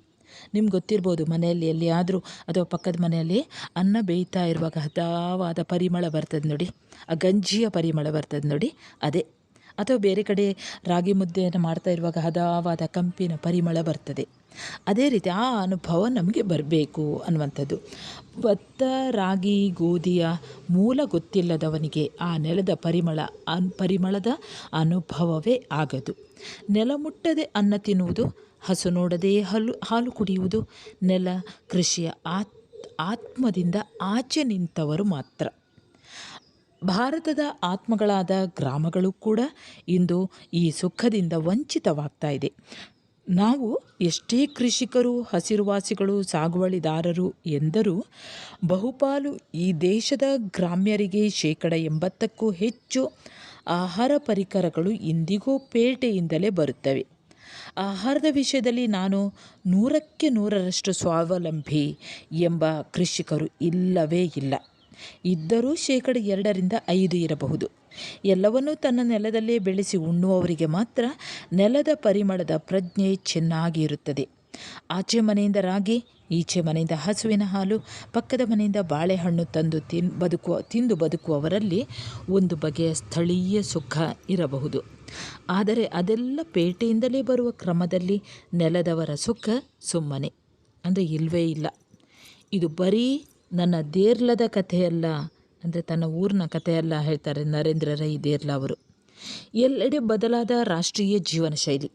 ನಿಮ್ಗೆ ಗೊತ್ತಿರ್ಬೋದು, ಮನೆಯಲ್ಲಿ ಎಲ್ಲಿಯಾದರೂ ಅಥವಾ ಪಕ್ಕದ ಮನೆಯಲ್ಲಿ ಅನ್ನ ಬೇಯ್ತಾ ಇರುವಾಗ ಹದವಾದ ಪರಿಮಳ ಬರ್ತದೆ ನೋಡಿ. ಆ ಗಂಜಿಯ ಪರಿಮಳ ಬರ್ತದೆ ನೋಡಿ, ಅದೇ. ಅಥವಾ ಬೇರೆ ಕಡೆ ರಾಗಿ ಮುದ್ದೆಯನ್ನು ಮಾಡ್ತಾ ಇರುವಾಗ ಹದವಾದ ಕಂಪಿನ ಪರಿಮಳ ಬರ್ತದೆ. ಅದೇ ರೀತಿ ಆ ಅನುಭವ ನಮಗೆ ಬರಬೇಕು ಅನ್ನುವಂಥದ್ದು. ಭತ್ತ, ರಾಗಿ, ಗೋಧಿಯ ಮೂಲ ಗೊತ್ತಿಲ್ಲದವನಿಗೆ ಆ ನೆಲದ ಪರಿಮಳ, ಅನ್, ಪರಿಮಳದ ಅನುಭವವೇ ಆಗದು. ನೆಲ ಮುಟ್ಟದೆ ಅನ್ನ ತಿನ್ನುವುದು ಹಸು ನೋಡದೆ ಹಾಲು ಹಾಲು ಕುಡಿಯುವುದು ನೆಲ, ಕೃಷಿಯ ಆತ್, ಆತ್ಮದಿಂದ ಆಚೆ ನಿಂತವರು ಮಾತ್ರ. ಭಾರತದ ಆತ್ಮಗಳಾದ ಗ್ರಾಮಗಳು ಕೂಡ ಇಂದು ಈ ಸುಖದಿಂದ ವಂಚಿತವಾಗ್ತಾ ಇದೆ. ನಾವು ಎಷ್ಟೇ ಕೃಷಿಕರು, ಹಸಿರುವಾಸಿಗಳು, ಸಾಗುವಳಿದಾರರು ಎಂದರೂ ಬಹುಪಾಲು ಈ ದೇಶದ ಗ್ರಾಮ್ಯರಿಗೆ ಶೇಕಡ ಎಂಬತ್ತಕ್ಕೂ ಹೆಚ್ಚು ಆಹಾರ ಪರಿಕರಗಳು ಇಂದಿಗೂ ಪೇಟೆಯಿಂದಲೇ ಬರುತ್ತವೆ. ಆಹಾರದ ವಿಷಯದಲ್ಲಿ ನಾನು ನೂರಕ್ಕೆ ನೂರರಷ್ಟು ಸ್ವಾವಲಂಬಿ ಎಂಬ ಕೃಷಿಕರು ಇಲ್ಲವೇ ಇಲ್ಲ. ಇದ್ದರೂ ಶೇಕಡ ಎರಡರಿಂದ ಐದು ಇರಬಹುದು. ಎಲ್ಲವನ್ನೂ ತನ್ನ ನೆಲದಲ್ಲೇ ಬೆಳೆಸಿ ಉಣ್ಣುವವರಿಗೆ ಮಾತ್ರ ನೆಲದ ಪರಿಮಳದ ಪ್ರಜ್ಞೆ ಚೆನ್ನಾಗಿ ಇರುತ್ತದೆ. ಆಚೆ ಮನೆಯಿಂದ ರಾಗಿ, ಈಚೆ ಮನೆಯಿಂದ ಹಸುವಿನ ಹಾಲು, ಪಕ್ಕದ ಮನೆಯಿಂದ ಬಾಳೆಹಣ್ಣು ತಂದು ತಿನ್, ಬದುಕುವ, ತಿಂದು ಬದುಕುವವರಲ್ಲಿ ಒಂದು ಬಗೆಯ ಸ್ಥಳೀಯ ಸುಖ ಇರಬಹುದು. ಆದರೆ ಅದೆಲ್ಲ ಪೇಟೆಯಿಂದಲೇ ಬರುವ ಕ್ರಮದಲ್ಲಿ ನೆಲದವರ ಸುಖ ಸುಮ್ಮನೆ. ಅಂದರೆ ಇಲ್ಲವೇ ಇಲ್ಲ. ಇದು ಬರೀ ನನ್ನ ದೇರ್ಲದ ಕಥೆಯಲ್ಲ, ಅಂದರೆ ತನ್ನ ಊರಿನ ಕಥೆಯಲ್ಲ ಹೇಳ್ತಾರೆ ನರೇಂದ್ರ ರೈ ದೇರ್ಲ ಅವರು. ಎಲ್ಲೆಡೆ ಬದಲಾದ ರಾಷ್ಟ್ರೀಯ ಜೀವನ ಶೈಲಿ.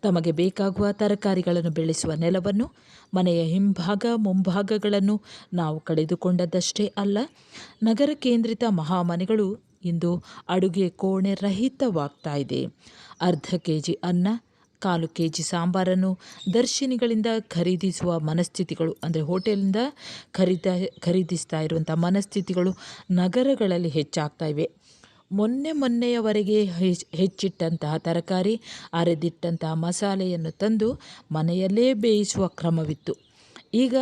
ತಮಗೆ ಬೇಕಾಗುವ ತರಕಾರಿಗಳನ್ನು ಬೆಳೆಸುವ ನೆಲವನ್ನು, ಮನೆಯ ಹಿಂಭಾಗ ಮುಂಭಾಗಗಳನ್ನು ನಾವು ಕಳೆದುಕೊಂಡದ್ದಷ್ಟೇ ಅಲ್ಲ, ನಗರ ಕೇಂದ್ರಿತ ಮಹಾಮನೆಗಳು ಇಂದು ಅಡುಗೆ ಕೋಣೆ ರಹಿತವಾಗ್ತಾ ಇದೆ. ಅರ್ಧ ಕೆ ಜಿ ಅನ್ನ, ಕಾಲು ಕೆ ಜಿ ಸಾಂಬಾರನ್ನು ದರ್ಶಿನಿಗಳಿಂದ ಖರೀದಿಸುವ ಮನಸ್ಥಿತಿಗಳು, ಅಂದರೆ ಹೋಟೆಲಿಂದ ಖರೀದ, ಖರೀದಿಸ್ತಾ ಇರುವಂಥ ಮನಸ್ಥಿತಿಗಳು ನಗರಗಳಲ್ಲಿ ಹೆಚ್ಚಾಗ್ತಾ ಇವೆ. ಮೊನ್ನೆ ಮೊನ್ನೆಯವರೆಗೆ ಹೆಚ್, ಹೆಚ್ಚಿಟ್ಟಂತಹ ತರಕಾರಿ, ಅರೆದಿಟ್ಟಂತಹ ಮಸಾಲೆಯನ್ನು ತಂದು ಮನೆಯಲ್ಲೇ ಬೇಯಿಸುವ ಕ್ರಮವಿತ್ತು. ಈಗ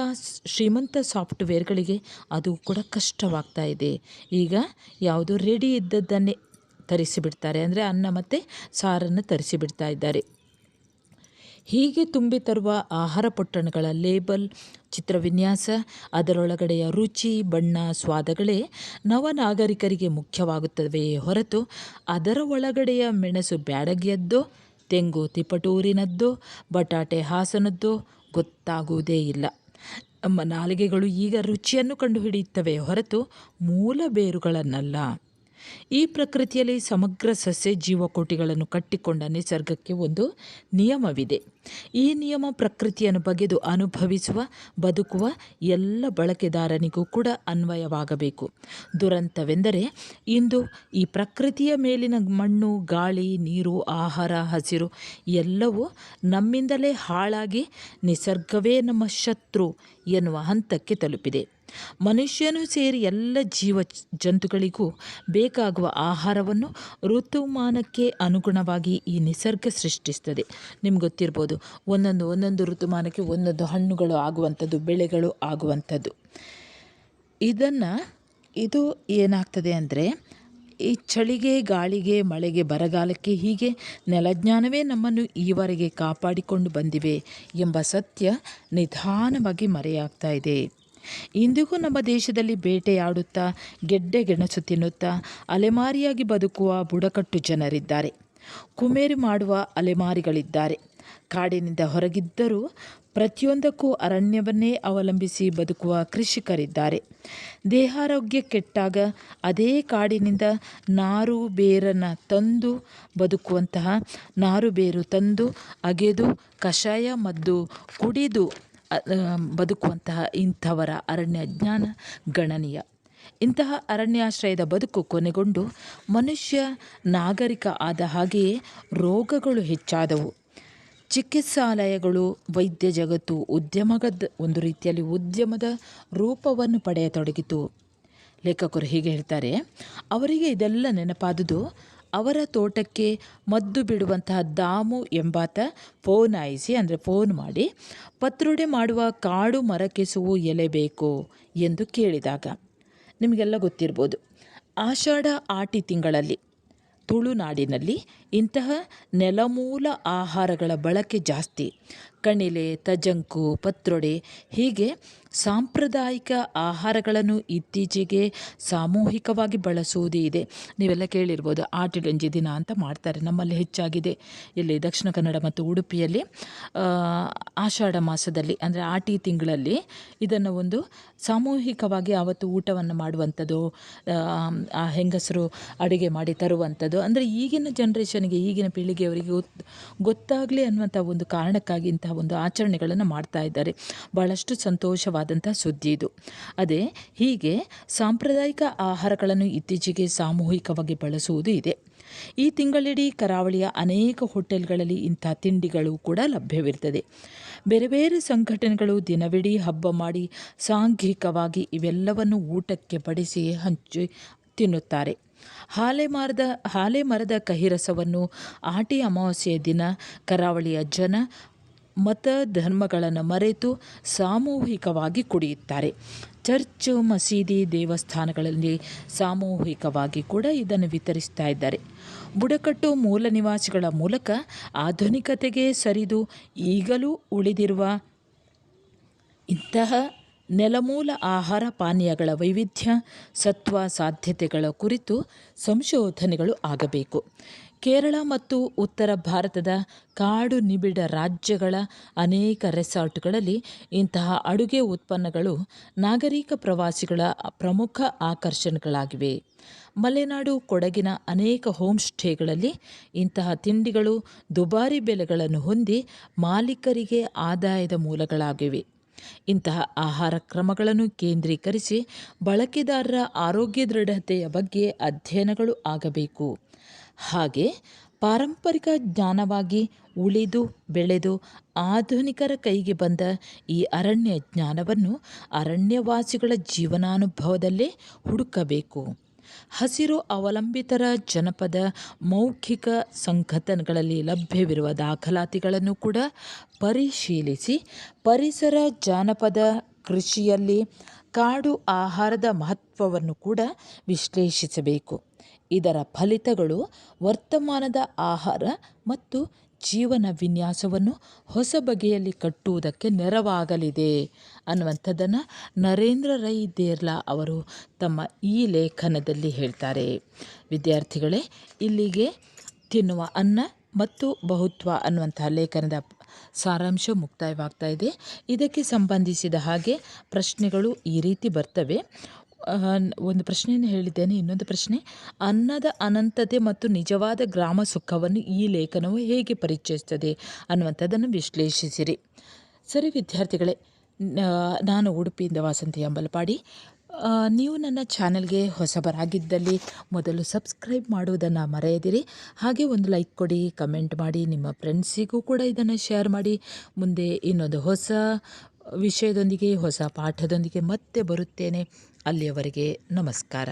ಶ್ರೀಮಂತ ಸಾಫ್ಟ್ವೇರ್ಗಳಿಗೆ ಅದು ಕೂಡ ಕಷ್ಟವಾಗ್ತಾ ಇದೆ. ಈಗ ಯಾವುದು ರೆಡಿ ಇದ್ದದ್ದನ್ನೇ ತರಿಸಿಬಿಡ್ತಾರೆ. ಅಂದರೆ ಅನ್ನ ಮತ್ತು ಸಾರನ್ನು ತರಿಸಿಬಿಡ್ತಾ ಇದ್ದಾರೆ. ಹೀಗೆ ತುಂಬಿ ತರುವ ಆಹಾರ ಪೊಟ್ಟಣಗಳ ಲೇಬಲ್, ಚಿತ್ರವಿನ್ಯಾಸ, ಅದರೊಳಗಡೆಯ ರುಚಿ, ಬಣ್ಣ, ಸ್ವಾದಗಳೇ ನವನಾಗರಿಕರಿಗೆ ಮುಖ್ಯವಾಗುತ್ತವೆಯೇ ಹೊರತು ಅದರ ಒಳಗಡೆಯ ಮೆಣಸು ಬ್ಯಾಡಗಿಯದ್ದೋ, ತೆಂಗು ತಿಪಟೂರಿನದ್ದೋ, ಬಟಾಟೆ ಹಾಸನದ್ದೋ ಗೊತ್ತಾಗುವುದೇ ಇಲ್ಲ. ನಮ್ಮ ನಾಲಿಗೆಗಳು ಈಗ ರುಚಿಯನ್ನು ಕಂಡುಹಿಡಿಯುತ್ತವೆ ಹೊರತು ಮೂಲ ಬೇರುಗಳನ್ನಲ್ಲ. ಈ ಪ್ರಕೃತಿಯಲ್ಲಿ ಸಮಗ್ರ ಸಸ್ಯ ಜೀವಕೋಟಿಗಳನ್ನು ಕಟ್ಟಿಕೊಂಡ ನಿಸರ್ಗಕ್ಕೆ ಒಂದು ನಿಯಮವಿದೆ. ಈ ನಿಯಮ ಪ್ರಕೃತಿಯನ್ನು ಬಗೆದು ಅನುಭವಿಸುವ, ಬದುಕುವ ಎಲ್ಲ ಬಳಕೆದಾರನಿಗೂ ಕೂಡ ಅನ್ವಯವಾಗಬೇಕು. ದುರಂತವೆಂದರೆ ಇಂದು ಈ ಪ್ರಕೃತಿಯ ಮೇಲಿನ ಮಣ್ಣು, ಗಾಳಿ, ನೀರು, ಆಹಾರ, ಹಸಿರು ಎಲ್ಲವೂ ನಮ್ಮಿಂದಲೇ ಹಾಳಾಗಿ ನಿಸರ್ಗವೇ ನಮ್ಮ ಶತ್ರು ಎನ್ನುವ ಹಂತಕ್ಕೆ ತಲುಪಿದೆ. ಮನುಷ್ಯನೂ ಸೇರಿ ಎಲ್ಲ ಜೀವ ಜಂತುಗಳಿಗೂ ಬೇಕಾಗುವ ಆಹಾರವನ್ನು ಋತುಮಾನಕ್ಕೆ ಅನುಗುಣವಾಗಿ ಈ ನಿಸರ್ಗ ಸೃಷ್ಟಿಸ್ತದೆ. ನಿಮ್ಗೆ ಗೊತ್ತಿರ್ಬೋದು, ಒಂದೊಂದು ಒಂದೊಂದು ಋತುಮಾನಕ್ಕೆ ಒಂದೊಂದು ಹಣ್ಣುಗಳು ಆಗುವಂಥದ್ದು, ಬೆಳೆಗಳು ಆಗುವಂಥದ್ದು. ಇದನ್ನು ಇದು ಏನಾಗ್ತದೆ ಅಂದರೆ, ಈ ಚಳಿಗೆ, ಗಾಳಿಗೆ, ಮಳೆಗೆ, ಬರಗಾಲಕ್ಕೆ ಹೀಗೆ ನೆಲಜ್ಞಾನವೇ ನಮ್ಮನ್ನು ಈವರೆಗೆ ಕಾಪಾಡಿಕೊಂಡು ಬಂದಿವೆ ಎಂಬ ಸತ್ಯ ನಿಧಾನವಾಗಿ ಮರೆಯಾಗ್ತಾ ಇದೆ. ಇಂದಿಗೂ ನಮ್ಮ ದೇಶದಲ್ಲಿ ಬೇಟೆಯಾಡುತ್ತಾ, ಗೆಡ್ಡೆ ಗೆಣಸು ತಿನ್ನುತ್ತಾ, ಅಲೆಮಾರಿಯಾಗಿ ಬದುಕುವ ಬುಡಕಟ್ಟು ಜನರಿದ್ದಾರೆ. ಕುಮೇರಿ ಮಾಡುವ ಅಲೆಮಾರಿಗಳಿದ್ದಾರೆ. ಕಾಡಿನಿಂದ ಹೊರಗಿದ್ದರೂ ಪ್ರತಿಯೊಂದಕ್ಕೂ ಅರಣ್ಯವನ್ನೇ ಅವಲಂಬಿಸಿ ಬದುಕುವ ಕೃಷಿಕರಿದ್ದಾರೆ. ದೇಹಾರೋಗ್ಯ ಕೆಟ್ಟಾಗ ಅದೇ ಕಾಡಿನಿಂದ ನಾರು ಬೇರನ್ನು ತಂದು ಬದುಕುವಂತಹ ನಾರು ಬೇರು ತಂದು ಅಗೆದು, ಕಷಾಯ ಮದ್ದು ಕುಡಿದು ಬದುಕುವಂತಹ ಇಂಥವರ ಅರಣ್ಯ ಜ್ಞಾನ ಗಣನೀಯ. ಇಂತಹ ಅರಣ್ಯಾಶ್ರಯದ ಬದುಕು ಕೊನೆಗೊಂಡು ಮನುಷ್ಯ ನಾಗರಿಕ ಆದ ಹಾಗೆಯೇ ರೋಗಗಳು ಹೆಚ್ಚಾದವು. ಚಿಕಿತ್ಸಾಲಯಗಳು, ವೈದ್ಯ ಜಗತ್ತು ಉದ್ಯಮದ ಒಂದು ರೀತಿಯಲ್ಲಿ ಉದ್ಯಮದ ರೂಪವನ್ನು ಪಡೆಯತೊಡಗಿತು. ಲೇಖಕರು ಹೀಗೆ ಹೇಳ್ತಾರೆ, ಅವರಿಗೆ ಇದೆಲ್ಲ ನೆನಪಾದುದು ಅವರ ತೋಟಕ್ಕೆ ಮದ್ದು ಬಿಡುವಂತಹ ದಾಮು ಎಂಬಾತ ಫೋನ್ ಆಯಿಸಿ ಅಂದರೆ ಫೋನ್ ಮಾಡಿ, ಪತ್ರೊಡೆ ಮಾಡುವ ಕಾಡು ಮರಕೆಸುವು ಎಲೆ ಬೇಕು ಎಂದು ಕೇಳಿದಾಗ ನಿಮಗೆಲ್ಲ ಗೊತ್ತಿರ್ಬೋದು. ಆಷಾಢ ಆಟಿ ತಿಂಗಳಲ್ಲಿ, ತುಳುನಾಡಿನಲ್ಲಿ ಇಂತಹ ನೆಲಮೂಲ ಆಹಾರಗಳ ಬಳಕೆ ಜಾಸ್ತಿ. ಕಣಿಲೆ, ತಜಂಕು, ಪತ್ರೊಡೆ ಹೀಗೆ ಸಾಂಪ್ರದಾಯಿಕ ಆಹಾರಗಳನ್ನು ಇತ್ತೀಚೆಗೆ ಸಾಮೂಹಿಕವಾಗಿ ಬಳಸುವುದೇ ಇದೆ. ನೀವೆಲ್ಲ ಕೇಳಿರ್ಬೋದು, ಆಟಿಡಂಜಿ ದಿನ ಅಂತ ಮಾಡ್ತಾರೆ, ನಮ್ಮಲ್ಲಿ ಹೆಚ್ಚಾಗಿದೆ. ಇಲ್ಲಿ ದಕ್ಷಿಣ ಕನ್ನಡ ಮತ್ತು ಉಡುಪಿಯಲ್ಲಿ ಆಷಾಢ ಮಾಸದಲ್ಲಿ, ಅಂದರೆ ಆಟಿ ತಿಂಗಳಲ್ಲಿ ಇದನ್ನು ಒಂದು ಸಾಮೂಹಿಕವಾಗಿ ಆವತ್ತು ಊಟವನ್ನು ಮಾಡುವಂಥದ್ದು, ಆ ಹೆಂಗಸರು ಅಡುಗೆ ಮಾಡಿ ತರುವಂಥದ್ದು. ಅಂದರೆ ಈಗಿನ ಜನ್ರೇಷನ್ಗೆ ಈಗಿನ ಪೀಳಿಗೆಯವರಿಗೆ ಗೊತ್ತು ಗೊತ್ತಾಗಲಿ ಅನ್ನುವಂಥ ಒಂದು ಕಾರಣಕ್ಕಾಗಿ ಇಂತಹ ಒಂದು ಆಚರಣೆಗಳನ್ನು ಮಾಡ್ತಾ ಇದ್ದಾರೆ. ಭಾಳಷ್ಟು ಸಂತೋಷವಾದಂಥ ಸುದ್ದಿ ಇದು. ಅದೇ, ಹೀಗೆ ಸಾಂಪ್ರದಾಯಿಕ ಆಹಾರಗಳನ್ನು ಇತ್ತೀಚೆಗೆ ಸಾಮೂಹಿಕವಾಗಿ ಬಳಸುವುದು ಇದೆ. ಈ ತಿಂಗಳಿಡೀ ಕರಾವಳಿಯ ಅನೇಕ ಹೋಟೆಲ್ಗಳಲ್ಲಿ ಇಂಥ ತಿಂಡಿಗಳು ಕೂಡ ಲಭ್ಯವಿರ್ತದೆ ಬೇರೆ ಬೇರೆ ಸಂಘಟನೆಗಳು ದಿನವಿಡೀ ಹಬ್ಬ ಮಾಡಿ ಸಾಂಘಿಕವಾಗಿ ಇವೆಲ್ಲವನ್ನು ಊಟಕ್ಕೆ ಬಡಿಸಿ ಹಂಚಿ ತಿನ್ನುತ್ತಾರೆ. ಹಾಲೆ ಮರದ ಹಾಲೆ ಮರದ ಕಹಿರಸವನ್ನು ಆಟಿ ಅಮಾವಾಸ್ಯೆಯ ದಿನ ಕರಾವಳಿಯ ಜನ ಮತ ಧರ್ಮಗಳನ್ನು ಮರೆತು ಸಾಮೂಹಿಕವಾಗಿ ಕುಡಿಯುತ್ತಾರೆ. ಚರ್ಚ್, ಮಸೀದಿ, ದೇವಸ್ಥಾನಗಳಲ್ಲಿ ಸಾಮೂಹಿಕವಾಗಿ ಕೂಡ ಇದನ್ನು ವಿತರಿಸ್ತಾ ಇದ್ದಾರೆ. ಬುಡಕಟ್ಟು ಮೂಲ ನಿವಾಸಿಗಳ ಮೂಲಕ ಆಧುನಿಕತೆಗೆ ಸರಿದು ಈಗಲೂ ಉಳಿದಿರುವ ಇಂತಹ ನೆಲಮೂಲ ಆಹಾರ ಪಾನೀಯಗಳ ವೈವಿಧ್ಯ, ಸತ್ವ ಸಾಧ್ಯತೆಗಳ ಕುರಿತು ಸಂಶೋಧನೆಗಳು ಆಗಬೇಕು. ಕೇರಳ ಮತ್ತು ಉತ್ತರ ಭಾರತದ ಕಾಡು ನಿಬಿಡ ರಾಜ್ಯಗಳ ಅನೇಕ ರೆಸಾರ್ಟ್ಗಳಲ್ಲಿ ಇಂತಹ ಅಡುಗೆ ಉತ್ಪನ್ನಗಳು ನಾಗರಿಕ ಪ್ರವಾಸಿಗಳ ಪ್ರಮುಖ ಆಕರ್ಷಣೆಗಳಾಗಿವೆ. ಮಲೆನಾಡು ಕೊಡಗಿನ ಅನೇಕ ಹೋಮ್ ಸ್ಟೇಗಳಲ್ಲಿ ಇಂತಹ ತಿಂಡಿಗಳು ದುಬಾರಿ ಬೆಲೆಗಳನ್ನು ಹೊಂದಿ ಮಾಲೀಕರಿಗೆ ಆದಾಯದ ಮೂಲಗಳಾಗಿವೆ. ಇಂತಹ ಆಹಾರ ಕ್ರಮಗಳನ್ನು ಕೇಂದ್ರೀಕರಿಸಿ ಬಳಕೆದಾರರ ಆರೋಗ್ಯ ದೃಢತೆಯ ಬಗ್ಗೆ ಅಧ್ಯಯನಗಳು ಆಗಬೇಕು. ಹಾಗೆ ಪಾರಂಪರಿಕ ಜ್ಞಾನವಾಗಿ ಉಳಿದು, ಬೆಳೆದು, ಆಧುನಿಕರ ಕೈಗೆ ಬಂದ ಈ ಅರಣ್ಯ ಜ್ಞಾನವನ್ನು ಅರಣ್ಯವಾಸಿಗಳ ಜೀವನಾನುಭವದಲ್ಲೇ ಹುಡುಕಬೇಕು. ಹಸಿರು ಅವಲಂಬಿತರ ಜನಪದ ಮೌಖಿಕ ಸಂಘಟನೆಗಳಲ್ಲಿ ಲಭ್ಯವಿರುವ ದಾಖಲಾತಿಗಳನ್ನು ಕೂಡ ಪರಿಶೀಲಿಸಿ ಪರಿಸರ ಜಾನಪದ ಕೃಷಿಯಲ್ಲಿ ಕಾಡು ಆಹಾರದ ಮಹತ್ವವನ್ನು ಕೂಡ ವಿಶ್ಲೇಷಿಸಬೇಕು. ಇದರ ಫಲಿತಗಳು ವರ್ತಮಾನದ ಆಹಾರ ಮತ್ತು ಜೀವನ ವಿನ್ಯಾಸವನ್ನು ಹೊಸ ಬಗೆಯಲ್ಲಿ ಕಟ್ಟುವುದಕ್ಕೆ ನೆರವಾಗಲಿದೆ. ಅನ್ನುವಂಥದ್ದನ್ನು ನರೇಂದ್ರ ರೈ ದೇರ್ಲಾ ಅವರು ತಮ್ಮ ಈ ಲೇಖನದಲ್ಲಿ ಹೇಳ್ತಾರೆ. ವಿದ್ಯಾರ್ಥಿಗಳೇ, ಇಲ್ಲಿಗೆ ತಿನ್ನುವ ಅನ್ನ ಮತ್ತು ಬಹುತ್ವ ಅನ್ನುವಂತಹ ಲೇಖನದ ಸಾರಾಂಶ ಮುಕ್ತಾಯವಾಗ್ತಾ ಇದೆ. ಇದಕ್ಕೆ ಸಂಬಂಧಿಸಿದ ಹಾಗೆ ಪ್ರಶ್ನೆಗಳು ಈ ರೀತಿ ಬರ್ತವೆ. ಒಂದು ಪ್ರಶ್ನೆಯನ್ನು ಹೇಳಿದ್ದೇನೆ, ಇನ್ನೊಂದು ಪ್ರಶ್ನೆ. ಅನ್ನದ ಅನಂತತೆ ಮತ್ತು ನಿಜವಾದ ಗ್ರಾಮ ಸುಖವನ್ನು ಈ ಲೇಖನವು ಹೇಗೆ ಪರಿಚಯಿಸುತ್ತದೆ ಅನ್ನುವಂಥದ್ದನ್ನು ವಿಶ್ಲೇಷಿಸಿರಿ. ಸರಿ ವಿದ್ಯಾರ್ಥಿಗಳೇ ನಾನು ಉಡುಪಿಯಿಂದ ವಾಸಂತಿ ಅಂಬಲಪಾಡಿ. ನೀವು ನನ್ನ ಚಾನಲ್ಗೆ ಹೊಸಬರಾಗಿದ್ದಲ್ಲಿ ಮೊದಲು ಸಬ್ಸ್ಕ್ರೈಬ್ ಮಾಡುವುದನ್ನು ಮರೆಯದಿರಿ. ಹಾಗೆ ಒಂದು ಲೈಕ್ ಕೊಡಿ, ಕಮೆಂಟ್ ಮಾಡಿ, ನಿಮ್ಮ ಫ್ರೆಂಡ್ಸಿಗೂ ಕೂಡ ಇದನ್ನು ಶೇರ್ ಮಾಡಿ. ಮುಂದೆ ಇನ್ನೊಂದು ಹೊಸ ವಿಷಯದೊಂದಿಗೆ, ಹೊಸ ಪಾಠದೊಂದಿಗೆ ಮತ್ತೆ ಬರುತ್ತೇನೆ. ಅಲ್ಲಿಯವರೆಗೆ ನಮಸ್ಕಾರ.